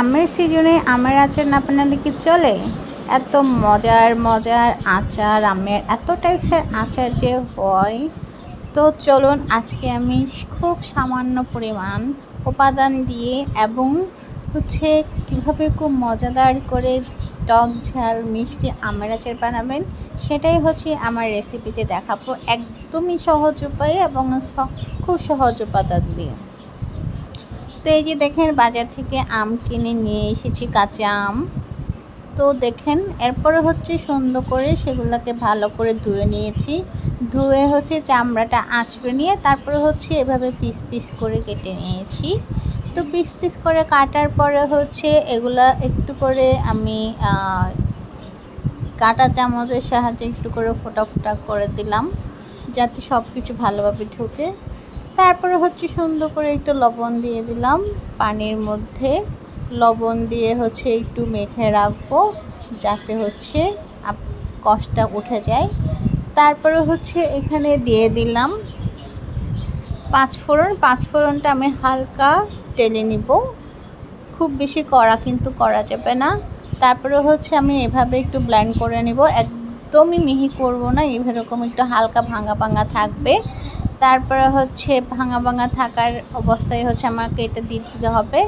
আমের সিজনে আমের আচার না বানালে কি চলে? এত মজার মজার আচার, আমের এত টাইপসের আচার যে হয়। তো চলুন আজকে আমি খুব সামান্য পরিমাণ উপাদান দিয়ে এবং হচ্ছে কীভাবে খুব মজাদার করে টক ঝাল, মিষ্টি আমের আচার বানাবেন, সেটাই হচ্ছে আমার রেসিপিতে দেখাবো একদমই সহজ উপায়ে এবং খুব সহজ উপাদান দিয়ে। তো এই যে দেখেন বাজার থেকে আম কিনে নিয়ে এসেছি কাঁচা আম। তো দেখেন, এরপরে হচ্ছে সুন্দর করে সেগুলোকে ভালো করে ধুয়ে নিয়েছি। ধুয়ে হচ্ছে চামড়াটা আঁচড়ে নিয়ে তারপরে হচ্ছে এভাবে পিস পিস করে কেটে নিয়েছি। তো পিস পিস করে কাটার পরে হচ্ছে এগুলা একটু করে আমি কাটা চামচের সাহায্যে একটু করে ফোটা ফোটা করে দিলাম। যাতে সব কিছু ভালোভাবে ঢুকে। তারপরে হচ্ছে সুন্দর করে একটু লবণ দিয়ে দিলাম পানির মধ্যে। লবণ দিয়ে হচ্ছে একটু মেখে রাখব যাতে হচ্ছে কষটা উঠে যায়। তারপরে হচ্ছে এখানে দিয়ে দিলাম পাঁচফোড়ন পাঁচফোড়নটা আমি হালকা টেলে নিব। খুব বেশি কড়া কিন্তু করা যাবে না। তারপরে হচ্ছে আমি এভাবে একটু ব্লেন্ড করে নিব। একদমই মিহি করব না, এরকম একটু হালকা ভাঙা ভাঙা থাকবে। তারপরে হচ্ছে ভাঙা ভাঙা থাকার অবস্থায় হচ্ছে আমাকে এটা দিতে হবে।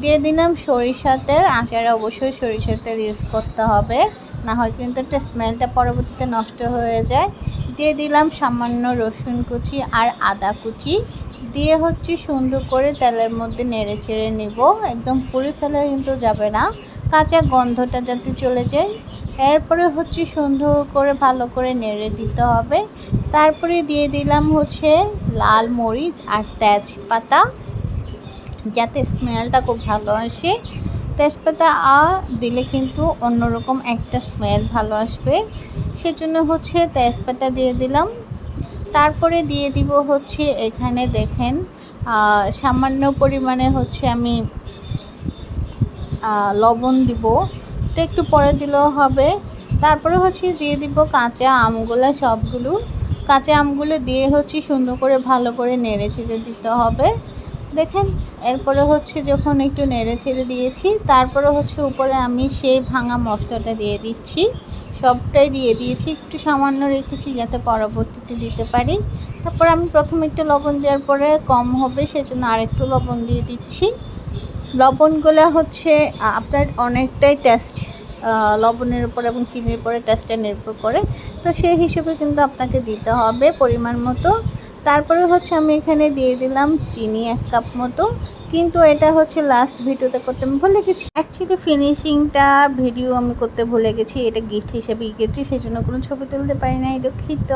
দিয়ে দিলাম সরিষা তেল, আচারে অবশ্যই সরিষা তেল ইউজ করতে হবে। না হয় কিন্তু একটা স্মেলটা পরবর্তীতে নষ্ট হয়ে যায়। দিয়ে দিলাম সামান্য রসুন কুচি আর আদা কুচি। দিয়ে হচ্ছে সুন্দর করে তেলের মধ্যে নেড়ে চেড়ে নেব। একদম পুড়ে ফেলে কিন্তু যাবে না। কাঁচা গন্ধটা যাতে চলে যায়। এরপরে হচ্ছে সুন্দর করে ভালো করে নেড়ে দিতে হবে। তারপরে দিয়ে দিলাম হচ্ছে লাল মরিচ আর তেজপাতা, যাতে স্মেলটা খুব ভালো আসে। তেজপাতা আ দিলে কিন্তু অন্যরকম একটা স্মেল ভালো আসবে। সেজন্য হচ্ছে তেজপাতা দিয়ে দিলাম। তারপরে দিয়ে দিব হচ্ছে এখানে দেখেন সামান্য পরিমাণে হচ্ছে আমি লবণ দিব। তো একটু পরে দিলেও হবে। তারপরে হচ্ছে দিয়ে দিব কাঁচা আমগুলো সবগুলো। কাঁচা আমগুলো দিয়ে হচ্ছে সুন্দর করে ভালো করে নেড়ে ছেড়ে দিতে হবে। দেখেন, এরপরে হচ্ছে যখন একটু নেড়ে ছেড়ে দিয়েছি, তারপরে হচ্ছে উপরে আমি সেই ভাঙা মশলাটা দিয়ে দিচ্ছি। সবটাই দিয়ে দিয়েছি, একটু সামান্য রেখেছি যাতে পরবর্তীতে দিতে পারি। তারপর আমি প্রথমে একটু লবণ দেওয়ার পরে কম হবে, সেজন্য আরেকটু লবণ দিয়ে দিচ্ছি। লবণগুলো হচ্ছে আপনার অনেকটাই টেস্ট লবণের উপর এবং চিনির উপরে টেস্টটা নির্ভর করে। তো সেই হিসেবে কিন্তু আপনাকে দিতে হবে পরিমাণ মতো। তারপরে হচ্ছে আমি এখানে দিয়ে দিলাম চিনি এক কাপ মতো। কিন্তু এটা হচ্ছে লাস্ট ভিডিওতে করতে আমি ভুলে গেছি। অ্যাকচুয়ালি ফিনিশিংটা ভিডিও আমি করতে ভুলে গেছি। এটা গিফট হিসেবে গেছি সেই জন্য কোনো ছবি তুলতে পারি নাই, দুঃখিত।